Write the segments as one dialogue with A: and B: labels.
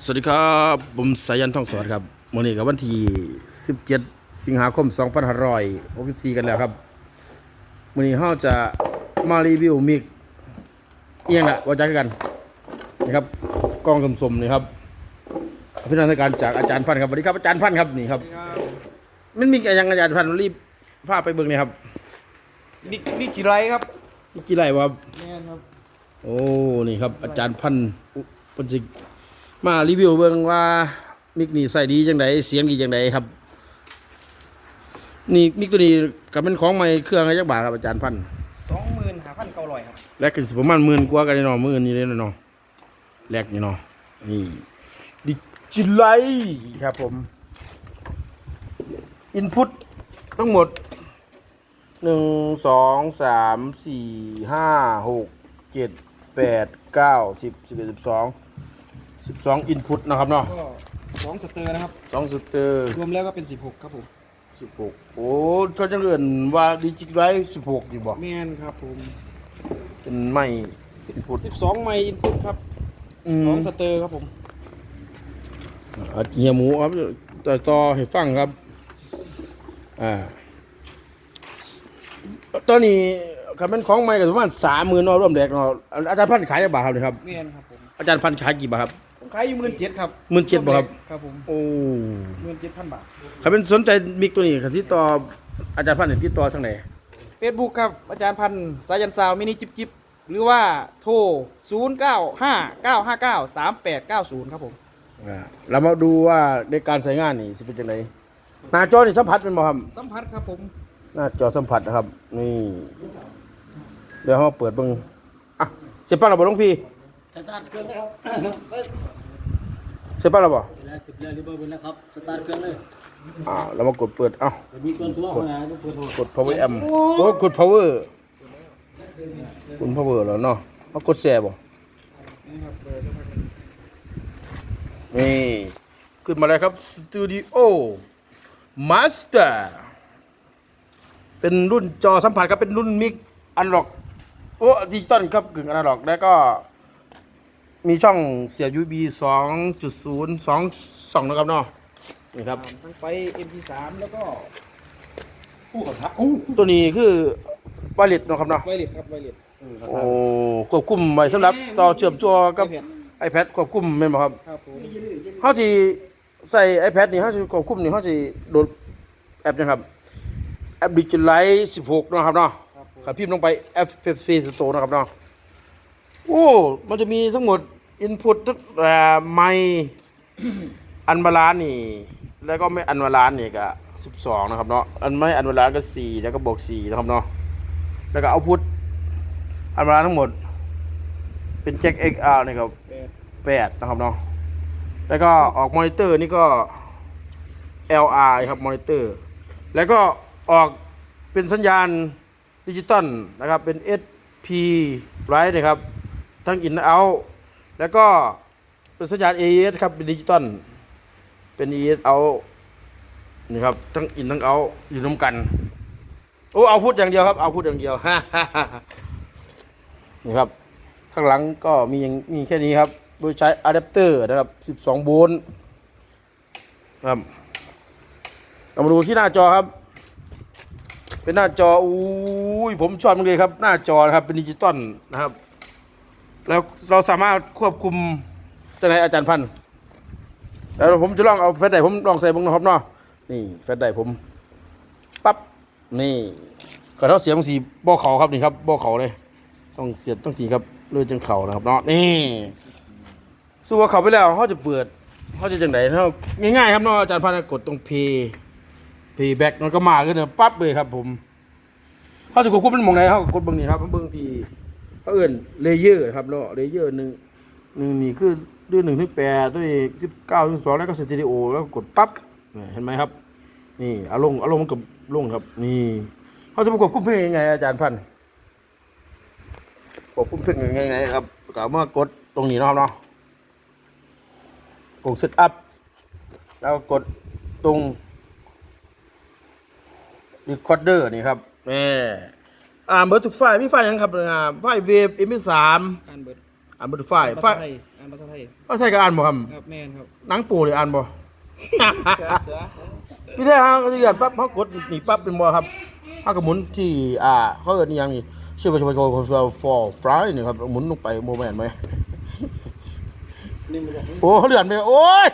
A: สวัสดีครับผมสายันท่องสวัสดิ์ครับวันนี้กับวันที่ 17 สิงหาคม 2564 กันแล้วครับวันนี้เราจะมารีวิวมิกเอียงละว่าจะกันนี่ครับกล้องสมๆนี่ครับพิจารณาการจากอาจารย์พันธ์ครับสวัสดีครับอาจารย์พันธ์ครับนี่ครับมันมีอะไรยังอาจารย์พันธ์รีบพาไปเบิ่งนี่ครับ
B: นี่นี่จิไรครับ
A: นี่กี่ไรวะครับ
B: แม่นครับ
A: โอ้นี่ครับ อาจารย์พันธ์อุปนสิ มารีวิวเบิ่งว่ามิกนี่ใส่ดีจังไดเสียงดีจังไดครับ นี่มิกตัวนี้ก็เป็นของใหม่เครื่องอะไรจักบาทครับอาจารย์พันธ์
B: สองหมื่นห้าพันเก้าร้อยครับ
A: แลกกันสิประมาณหมื่นกว่ากันเนาะหมื่นนี่เลยเนาะแลกนี่เนาะนี่ดิจิไลครับผมอินพุตทั้งหมดหนึ่งสองสามสี่ห้าหกเจ็ดแปดเก้าสิบสิบเอ็ดสิบสอง สิบสองอินพุตนะครับเนาะ
B: ก็สองสเตอร์นะครับ
A: สองสเตอร์
B: รวมแล้วก็เป็นสิบหกครับผม
A: สิบหกโอ้ชอบจังเอื่นว่าดิจิไลสิบหกอยู่บ่
B: แม่นครับผม
A: เป็นไม่อินพุต
B: สิบสองไมล์อินพุตครับ
A: อืม
B: สองสเตอร์ครับผม
A: อาเฮียหมูครับต่อต่อให้ฟังครับ อ่า ตอนนี้คันเป็นของใหม่ก็ประมาณสามหมื่นเนาะร่วมแดกเนาะอาจารย์พันธุ์ขายกี่บาทครับเนี่ยครับ
B: แม่นครับผม
A: อาจารย์พันธุ์ขายกี่บาทครับ
B: ผม ขายอยู่หมื่นเจ็ดครับ
A: 17,000บ่ครับ
B: ครับผม
A: โอ้
B: หมื่นเจ็ดพันบาท
A: คันเป็นสนใจมิกตัวนี้คันที่ต่ออาจารย์พันธุ์เนี่ยที่ต่อทางไหน
B: เฟซบุ๊กครับอาจารย์พันธ์สายันซาวมินิจิบจิบหรือว่าโทรศูนย์เก้าห้าเก้าห้าเก้าสามแปดเก้าศูนย์ครับผม
A: อ่าเรามาดูว่าในการใช้งานนี่สิเป็นจังไดหน้าจอนี่สัมผัสเป็นบ่ครับ
B: สัมผัสครับผม
A: หน้าจอสัมผัสนะครับ นี่ เดี๋ยวเราเปิดเบิ่งอะเสียบปลั๊กเราบ่หลวงพี่
C: สตาร์ทเครื่องแล้วครับ
A: เสียบปลั๊กเราบ่
C: เวลาสิบแล้วรีบเอาไปแล้วครับสตาร์ทเครื่องเลย
A: อ่าเรามากดเปิดเอ้า
C: เดี๋ยวมีคนทั่วมาทุกคน
A: กด power amp โอ้กด power กด power แล้วเนาะเอากดแชร์บ่
B: นี่ครับเบอร์สัมผัส
A: นี่ขึ้นมาแล้วครับ Studio Master เป็นรุ่นจอสัมผัสครับเป็นรุ่นมิกอันล็อกโอ้ดิจิตอลครับกึ่งอนาล็อกแล้วก็ มีช่องเสียบ USB 2.0 2 2นะครับเนาะนี่ครับ
B: ทั้งไฟ MP3 แล้วก็
A: ตัวนี้คือไวเลสเนาะครับเนาะ
B: ไวเลสครับไวเลส
A: โอ้ควบคุมไว้สำหรับต่อเชื่อมตัวกับ
B: ไอแพด
A: iPad ควบคุมแม่นบ่ครับ
B: ครับผม
A: เฮาสิใส่ iPad นี่เฮาสิควบคุมนี่เฮาสิโดดแอปนะครับ แอป Digital Light 16เนาะครับเนาะ
B: ครับผม
A: ขับพิมพ์ลงไป F FC Store นะครับเนาะโอ้ มันจะมีทั้งหมด input ทั้งเอ่อไมค์อันบาลานซ์นี่ แล้วก็ไม่อันบาลานซ์นี่ก็12นะครับเนาะอันไม่อันบาลานซ์ก็4แล้วก็บวก4นะครับเนาะแล้วก็เอาพุทอันบาลานซ์ทั้งหมด เป็นแจ็ค XR นี่ครับ
B: แปด
A: แปดนะครับเนาะแล้วก็ออกมอนิเตอร์นี่ก็ LR ครับมอนิเตอร์ แล้วก็ออกเป็นสัญญาณดิจิตอลนะครับเป็น SP ไรนะครับ ทั้งอินและเอา แล้วก็เป็นสัญญาณ AES ครับ เป็นดิจิตอล เป็น AES เอานี่ครับ ทั้งอินทั้งเอาอยู่ร่วมกัน โอ้เอาพูดอย่างเดียวครับ เอาพูดอย่างเดียวนี่ครับ ข้างหลังก็มีอย่างมีแค่นี้ครับ โดยใช้อะแดปเตอร์นะครับ 12 โวลต์ครับเรามาดูที่หน้าจอครับ เป็นหน้าจออุ้ย ผมชอบมันเลยครับ หน้าจอนะครับ เป็นดิจิตอลนะครับ แล้วเราสามารถควบคุมจากไหนอาจารย์พันธ์แล้วผมจะลองเอาแฟลชไดรฟ์ผมลองใส่เบ้างนะครับเนาะนี่แฟลชไดรฟ์ผมปั๊บนี่กระเท่าเสียงสีบ่อเขาครับนี่ครับบ่อเขาเลย ต้องเสียบต้องสีครับเลือดจังเข่านะครับเนาะนี่สู้ว่าเขาไปแล้วเขาจะเปิดเขาจะจังไหนเขาง่ายๆครับเนาะอาจารย์พันธ์กดตรงเพย์เพย์แบ็กมันก็มาขึ้นเลยปั๊บเลยครับผมเขาจะกดควบเป็นหมองไหนเขากดเบางนี้ครับเบื้องที่ เขาเอื่นเลเยอร์ครับเนาะเลเยอร์หนึ่งหนึ่งนี่คือด้วยหนึ่งถึงแปดด้วยสิบเก้าถึงสองแล้วก็สตอริโอแล้วก็กดปั๊บเห็นไหมครับ นี่อาลงเอาลงมันกับลงครับนี่เขาจะประกบคุ้มเพลงยังไง อาจารย์พันธ์ควบคุมเพลงยังไงครับก็เมื่อกดตรงนี้นะครับเนาะกดเซตอัพแล้วกดตรง recorder นี่ครับแม่ อ่าเบอร์ทุกไฟล์มีไฟล์หยังครับอ่าไฟล์เวฟเอ็มพีสาม
B: การเบิด
A: อ่านบทไฟ
B: ภา
A: ไฟ
B: ษาไทยอ่านภาษาไทย
A: ภาษาไทยก็อ่านบ่ครับ
B: ครับแม่นครับ
A: หนังปูเลยอ่านบ่
B: เสือ
A: พี่แท้ฮะที่เกิดปั๊บเขากดนี่ปั๊บเป็นบ่ครับเขาก็หมุนที่อ่าเขาเอิ้นอีหยังนี่ชื่อว่าชื่อว่าชื่อว่า for fly นี่ครับหมุนลงไปโมแม่นไหม
C: นี่มันบอก
A: โอ้เขาเลื่อนไปโอ้ย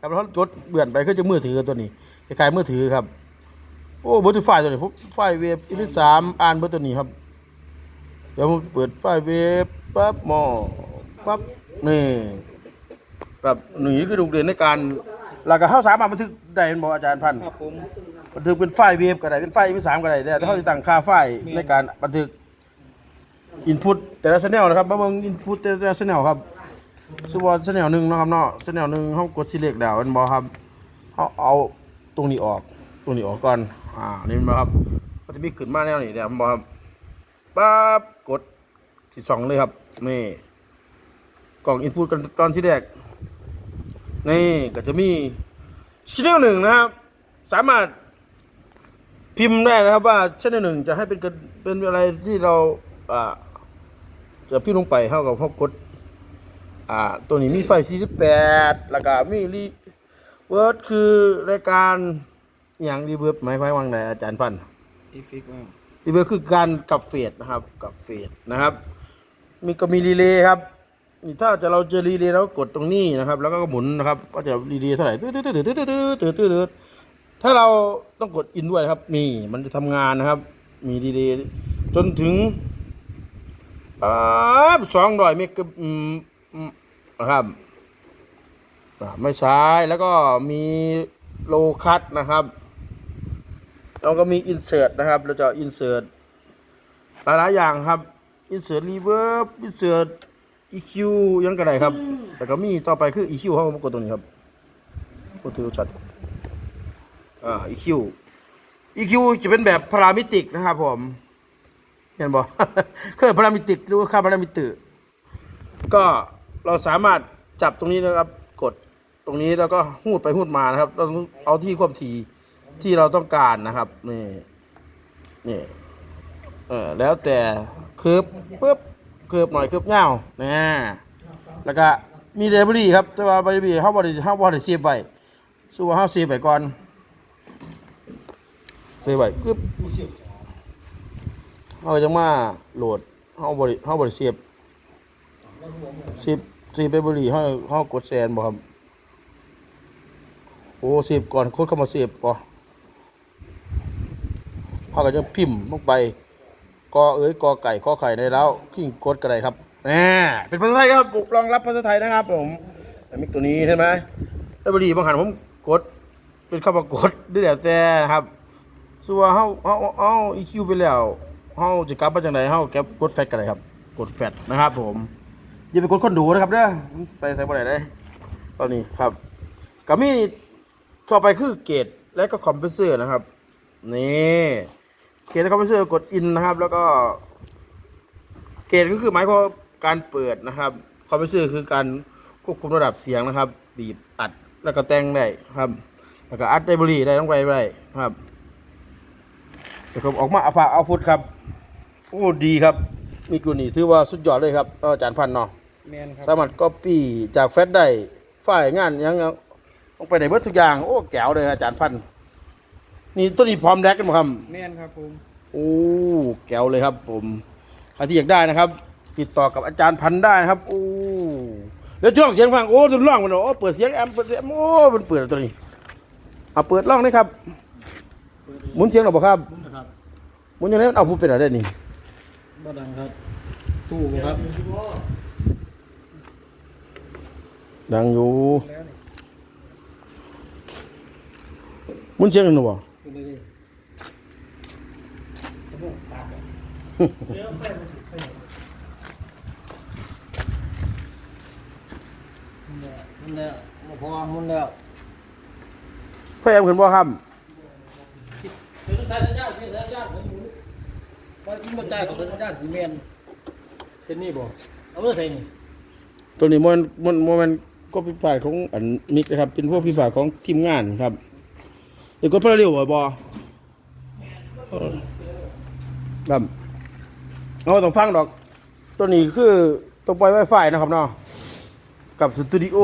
A: ครับแล้วเขาจดเลื่อนไปคือจะมือถือตัวนี้คล้ายๆมือถือครับ โอ้เบอร์ที่ไฟล์ตัวนี้ผมไฟล์เวฟอีพีสามอ่านเบอร์ตัวนี้ครับ เดี๋ยวผมเปิดไฟล์เวฟปั๊บหมอปั๊บนี่ครับนี่คือลูกเรียนในการหลักการเข้าสามารถบันทึกได้เป็นบอกอาจารย์พันธ์
B: ครับผม
A: บันทึกเป็นไฟล์เวฟก็ได้เป็นไฟล์อีพีสามก็ได้แต่ถ้าเขาจะตั้งค่าไฟล์ในการบันทึกอินพุตแต่ละชแนลนะครับมาเบิ่งอินพุตแต่ละชแนลครับสวอชแนลหนึ่งเนาะครับเนาะชแนลหนึ่งเขากด select แล้วมันบอกครับเขาเอาตรงนี้ออกตรงนี้ออกก่อน อ่านี่มันครับก็จะมีขึ้นมาแนวนี้เดี๋ยวมันบอกครับปั๊บกดที่สองเลยครับนี่กล่องอินพุตกันตอนที่แรกนี่ก็จะมีชแนลหนึ่งนะครับ สามารถพิมพ์ได้นะครับว่าชแนลหนึ่งจะให้เป็นเป็นอะไรที่เราอ่าจะพิมพ์ลงไปเท่ากับพวกกดอ่าตัวนี้มีไฟ 48 แล้วก็มีรีเวิร์ดคือรายการ อย่างรีเวิร์บหมายความว่าไงอาจารย์พันธ์
B: อีฟิกว่า
A: รีเวิร์บคือการกับเฟดนะครับกับเฟดนะครับ มีก็มีรีเลย์ครับถ้าจะเราจะรีเลย์เรากดตรงนี้นะครับ แล้วก็หมุนนะครับ ก็จะรีเลย์เท่าไหร่ตืดตืดตืดตืดตืดตืดตืดถ้าเราต้องกดอินด้วยครับ มีมันจะทำงานนะครับ มีรีเลย์จนถึงสองดอยเมกะอือืมนะครับไม่ใช้แล้วก็มีโลคัตนะครับ แล้วก็มีอินเสิร์ตนะครับ เราจะอินเสิร์ตหลายๆอย่างครับอินเสิร์ตรีเวิร์บอินเสิร์ต EQ ยังก็ได้ครับ แต่ก็มีต่อไปคือ EQ เขาก็มากดตรงนี้ครับกดถือชัดอ่า EQ EQ จะเป็นแบบพารามิติกนะครับผมเห็นบ่เคยพารามิติกหรือว่าค่าพารามิตรก็เราสามารถจับตรงนี้นะครับ กดตรงนี้แล้วก็หูดไปหูดมานะครับเราต้องเอาที่ความถี่ ที่เราต้องการนะครับนี่นี่เออแล้วแต่คิร์ฟปึ๊บคิร์ฟหน่อยคิร์ฟเงานะแล้วก็มีเดลิเวอรี่ครับ แต่ว่าเดลิเวอรี่เฮาบ่ได้เฮาบ่ได้เซฟไว้สู้ว่าเฮาเซฟไว้ก่อนเซฟไว้ปึ๊บเฮาจังมาโหลดเฮาบ่ได้เฮาบ่ได้เสียบเสียบเสียบไปบ่ดีเฮาเฮากดแซนบ่ครับโอ้เสียบก่อนโคนเข้ามาเสียบก่อน เฮาก็จะพิมพ์ลงไปกอเอ้ยกอไก่ขอไข่ได้แล้วกิ้งกดก็ได้ครับแหมเป็นภาษาไทยครับรองรับภาษาไทยนะครับ ผมแต่มิกตัวนี้เห็นไหมแล้วบ่ดีบางหันผมกด เป็นคำว่ากดด้วยแล้วแต่นะครับส่วนเฮาเฮาเฮา EQ ไปแล้วเฮาจะกลับมาจากไหนเฮาแก็บกดแฟตกันเลยครับ กดแฟตนะครับ ผมอย่าไปกดคนดูนะครับเด้อไปใส่บ่ได้เลยตอนนี้ครับก็มีต่อไปคือเกตและก็คอมเพรสเซอร์นะครับ นี่ เกตและคอมเพรสเซอร์กดอินนะครับ แล้วก็เกตก็คือหมายความว่าการเปิดนะครับคอมเพรสเซอร์คือการควบคุมระดับเสียงนะครับ บีบอัดแล้วก็แต่งได้ครับ แล้วก็อัดไดบรีได้ต้องไปได้ครับเดี๋ยวผมออกมาเอาภาเอาพุทครับโอ้ดีครับ มีกลุ่นี้ถือว่าสุดยอดเลยครับอาจารย์พันธ์เนาะ
B: แม่นครับ
A: สามารถก๊อปปี้จากแฟลชได้ไฟล์งานหยังลงไปในเบิดทุกอย่าง โอ้แก้วเลยอาจารย์พันธ์นี่ตัวนี้พร้อมแดกกันบ่ครับ
B: แม่นครับผม
A: โอ้แก้วเลยครับ ผมใครที่อยากได้นะครับ ติดต่อกับอาจารย์พันธ์ได้นะครับโอ้แล้วช่วงเสียงฟังโอ้ตัวร้องมันโอ้เปิดเสียงแอมป์เปิดเสียงโอ้มันเปิดตัวนี้เอาเปิดร้องเลยครับหมุนเสียงหรอบ่ครับ
C: นะครับ
A: หมุนอย่างนี้เอาพูดเป็นอะไรนี่
C: บ้านดังครับ ตู้ครับ
A: ดังอยู่
B: แล้วนี่
A: หมุนเสียงหนึ่งบ่
C: ขึ้นเลยดิ มันแล้วมันพอมันแล้ว
A: ไฟแอมขึ้นบ่ครับ
C: คือต้องใช้สัญญาณคือสัญญาณผมว่ามันบ่จ่ายของสัญญาณซีเมนต์เส้นนี้บ่เอาไปใส่นี่
A: ตัวนี้มันมันมันก็ผิดพลาดของอันนิกนะครับ เป็นพวกผิดพลาดของทีมงานครับเดี๋ยวกดเพลาเร็วบ่บ่เออครับ เอาต้องฟังดอก ตัวนี้คือต้องปล่อย Wi-Fi นะครับเนาะกับสตูดิโอ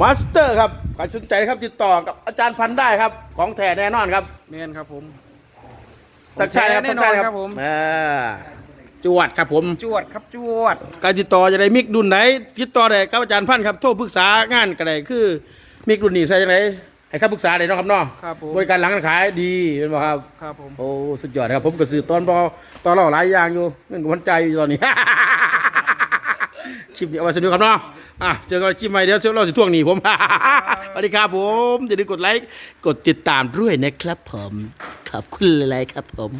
A: มาสเตอร์ครับใครสนใจครับติดต่อกับอาจารย์พันธุ์ได้ครับ ของแท้แน่นอนครับ
B: แมนครับผม
A: ตักทายครับ
B: แน่
A: ตัก
B: นอ
A: ทานย
B: ครับผม
A: อ่าจวดครับผม
B: จวดครับจวด
A: การติดต่อจะได้มิกรุ่นไหนติดต่อได้กับอาจารย์พันธุ์ครับโทรปรึกษางานก็ได้คือมิกรุ่นนี้ใช่จังได ให้คำปรึกษาได้เนาะครับเนาะ
B: ครับผม
A: บริการหลังการขายดีเป็นบ่ครับ
B: ครับผม
A: โอ้สุดยอดครับ ผมก็ซื้อตอนบอตอนเราหลายอย่างอยู่เงินกับมันใจอยู่ตอนนี้ คลิปนี้เอาไว้สนุกครับเนาะอะเจอกันคลิปใหม่เดี๋ยวเราสิท่วงหนีผม สวัสดีครับผมอย่าลืมกดไลค์กดติดตามด้วยนะครับผมขอบคุณหลายๆครับผม